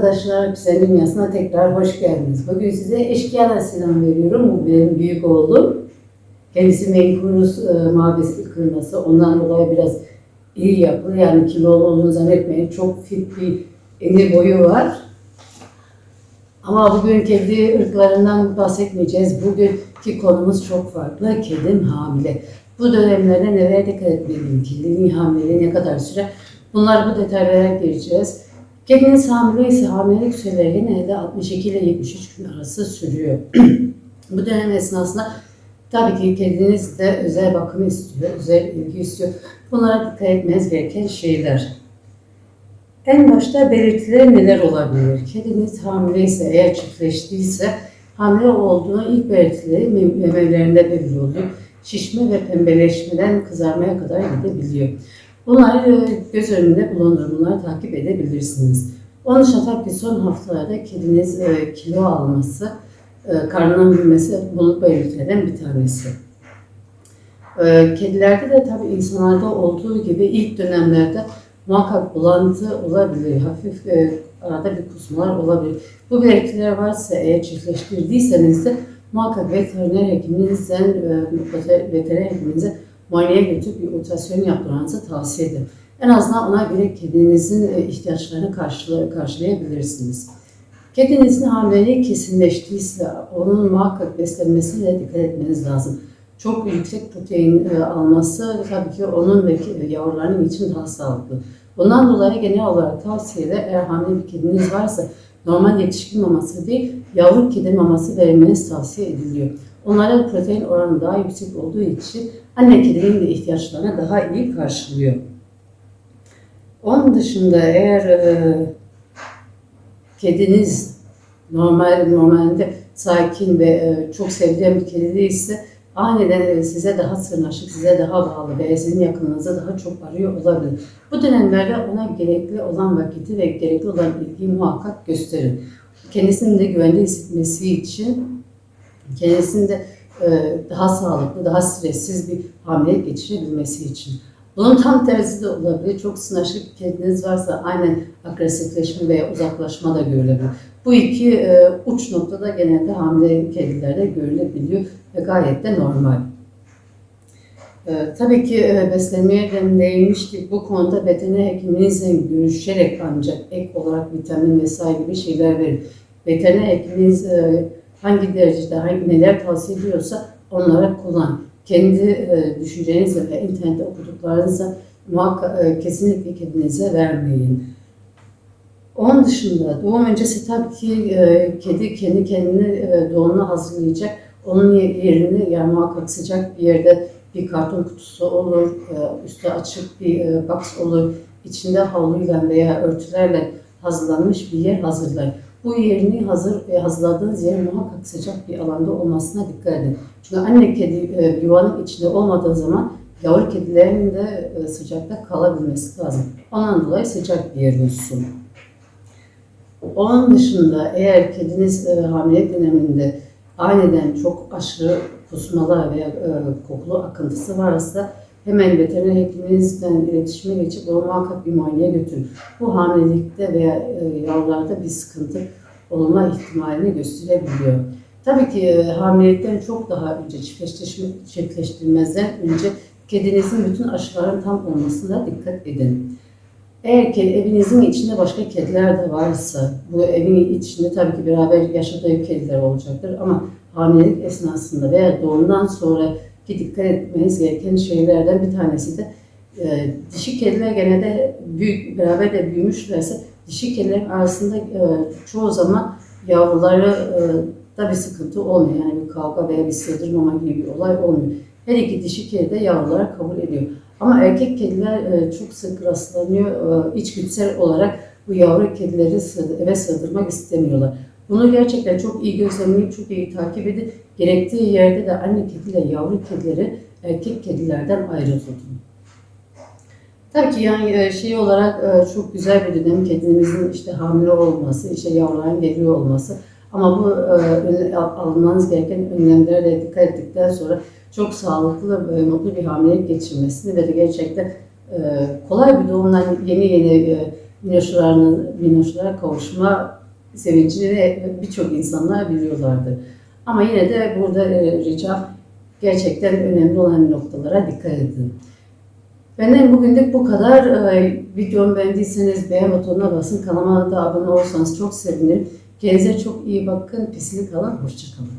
arkadaşlar, Güzel Dünyası'na tekrar hoş geldiniz. Bugün size eşkıyalar selam veriyorum. Bu benim büyük oğlum. Kendisi Menkurus e, mabesi kırması. Ondan dolayı biraz iyi yapılı. Yani kilolu olduğunu zannetmeyin. Çok fit bir eni boyu var. Ama bugün kedi ırklarından bahsetmeyeceğiz. Bugünkü konumuz çok farklı. Kedim hamile. Bu dönemlerde nelere dikkat etmeliyim? Kedinin hamileliği ne kadar süre? Bunlar bu detaylara gireceğiz. Kediniz hamile ise hamilelik süreleri genelde 62 ile 73 gün arası sürüyor. bu dönem esnasında tabii ki kediniz de özel bakım istiyor, özel ilgi istiyor. Bunlara dikkat etmeniz gereken şeyler. En başta belirtileri neler olabilir? Kediniz hamile ise, eğer çiftleştiyse hamile olduğu ilk belirtileri mem- memelerinde belli oluyor. Şişme ve pembeleşmeden kızarmaya kadar gidebiliyor. Bunları göz önünde bulundurun, bunları takip edebilirsiniz. Onun dışında tabii son haftalarda kediniz e, kilo alması, e, karnının büyümesi bu belirtilerden bir tanesi. E, kedilerde de tabii insanlarda olduğu gibi ilk dönemlerde muhakkak bulantı olabilir, hafif arada bir kusmalar olabilir. Bu belirtiler varsa eğer çiftleştirdiyseniz de muhakkak veteriner hekiminizden, veteriner hekiminize muayeneye götürüp bir ultrason yaptırmanızı tavsiye ederim. En azından ona göre kedinizin e, ihtiyaçlarını karşıla- karşılayabilirsiniz. Kedinizin hamileliği kesinleştiyse onun muhakkak beslenmesine dikkat etmeniz lazım. Çok yüksek protein e, alması tabii ki onun ve yavrularının için daha sağlıklı. Bundan dolayı genel olarak tavsiyeler eğer hamile bir kediniz varsa normal yetişkin maması değil, yavru kedi maması vermeniz tavsiye ediliyor. Onlara protein oranı daha yüksek olduğu için anne kedinin de ihtiyaçlarını daha iyi karşılıyor. Onun dışında eğer e, kediniz normal normalde sakin ve e, çok sevilen bir kedi değilse aniden e, size daha sırnaşık, size daha bağlı veya sizin yakınınıza daha çok arıyor olabilir. Bu dönemlerde ona gerekli olan vakiti ve gerekli olan ilgiyi muhakkak gösterin. Kendisinin de güvende hissetmesi için kendisinin de e, daha sağlıklı, daha stressiz bir hamilelik geçirebilmesi için. Bunun tam tersi de olabilir. Çok sınaşık bir kediniz varsa aynen agresifleşme veya uzaklaşma da görülebilir. Bu iki e, uç noktada genelde hamile kedilerde görülebiliyor ve gayet de normal. E, tabii ki e, beslenmeye de değinmiştik. Bu konuda veteriner hekiminizle görüşerek ancak ek olarak vitamin vesaire gibi şeyler verir. Veteriner hekiminiz e, hangi derecede hangi neler tavsiye ediyorsa onlara kullan. Kendi e, düşüncenizle ve internette okuduklarınızla muhakkak e, kesinlikle kedinize vermeyin. Onun dışında doğum öncesi tabii ki e, kedi kendi kendini e, doğumuna hazırlayacak. Onun ye- yerini yani muhakkak sıcak bir yerde bir karton kutusu olur, e, üstü açık bir e, box olur. İçinde havluyla veya örtülerle hazırlanmış bir yer hazırlar. Bu yerini hazır ve hazırladığınız yer muhakkak sıcak bir alanda olmasına dikkat edin. Çünkü anne kedi e, yuvanın içinde olmadığı zaman yavru kedilerin de e, sıcakta kalabilmesi lazım. Ondan dolayı sıcak bir yer olsun. Onun dışında eğer kediniz e, hamilelik döneminde aniden çok aşırı kusmalar veya e, kokulu akıntısı varsa hemen veteriner hekiminizden iletişime geçip onu muhakkak bir muayeneye götürün. Bu hamilelikte veya e, yavrularda bir sıkıntı olma ihtimalini gösterebiliyor. Tabii ki e, hamilelikten çok daha önce çiftleştirme, çiftleştirmezden önce kedinizin bütün aşıların tam olmasına dikkat edin. Eğer ki evinizin içinde başka kediler de varsa, bu evin içinde tabii ki beraber yaşadığı kediler olacaktır ama hamilelik esnasında veya doğumdan sonra ki dikkat etmeniz gereken şeylerden bir tanesi de e, dişi kediler genelde büyük, beraber de büyümüşlerse dişi kedilerin arasında e, çoğu zaman yavruları e, da bir sıkıntı olmuyor. Yani bir kavga veya bir sığdırmama gibi bir olay olmuyor. Her iki dişi kedi de yavruları kabul ediyor. Ama erkek kediler e, çok sık rastlanıyor. E, içgüdüsel olarak bu yavru kedileri eve sığdırmak istemiyorlar. Bunu gerçekten çok iyi gözlemleyip çok iyi takip edin. Gerektiği yerde de anne kediyle yavru kedileri erkek kedilerden ayrı tutun. Tabii ki yani e, şey olarak e, çok güzel bir dönem kedimizin işte hamile olması, işte yavruların geliyor olması. Ama bu e, almanız gereken önlemlere de dikkat ettikten sonra çok sağlıklı ve mutlu bir hamilelik geçirmesini ve de gerçekten kolay bir doğumdan yeni yeni minnoşlara kavuşma sevincini birçok insanlar biliyorlardı. Ama yine de burada e, ricam gerçekten önemli olan noktalara dikkat edin. Benden bugünlük bu kadar. Ee, Videomu beğendiyseniz beğen butonuna basın. Kanalıma da abone olursanız çok sevinirim. Kendinize çok iyi bakın. Pislik kalın. Hoşçakalın.